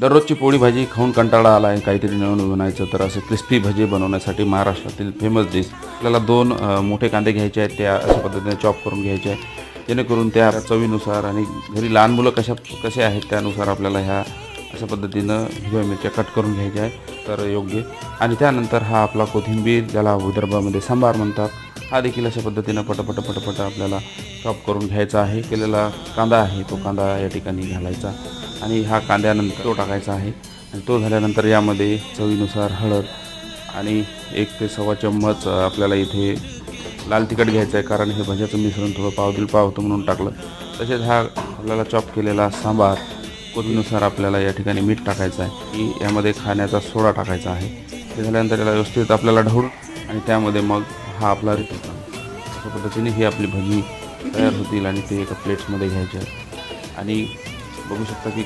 दररोजची पोळी भाजी खाऊन कंटाळा आला आहे. काहीतरी नवीन बनायचं तर असे क्रिस्पी भजी बनवण्यासाठी महाराष्ट्रातील फेमस डिश आपल्याला दोन मोठे कांदे घ्यायचे आहेत. त्या अशा पद्धतीने चॉप करून घ्यायचे आहेत. जेणेकरून त्या चवीनुसार आणि घरी लहान मुलं कशा कसे आहेत त्यानुसार आपल्याला ह्या अशा पद्धतीनं हिरव्या मिरच्या कट करून घ्यायच्या आहेत. तर योग्य. आणि त्यानंतर हा आपला कोथिंबीर ज्याला विदर्भामध्ये सांबार म्हणतात. हा देखील अशा पद्धतीनं पटपट पटपट आपल्याला चॉप करून घ्यायचा आहे. केलेला कांदा आहे तो कांदा या ठिकाणी घालायचा आणि हा कांद्यानंतर तो टाकायचा आहे. आणि तो झाल्यानंतर यामध्ये चवीनुसार हळद आणि एक ते सव्वा चम्मच आपल्याला इथे लाल तिखट घ्यायचं आहे कारण हे भज्याचं मिश्रण थोडं पावदिल पाव होतं म्हणून टाकलं. तसेच हा आपल्याला चॉप केलेला सांबार कोबीनुसार आपल्याला या ठिकाणी मीठ टाकायचं आहे. की यामध्ये खाण्याचा सोडा टाकायचा आहे. ते झाल्यानंतर याला व्यवस्थित आपल्याला ढवळून आणि त्यामध्ये मग हा आपला रित अशा पद्धतीने ही आपली भजी तयार होतील आणि ते एका प्लेट्समध्ये घ्यायचे आणि बघू शकता की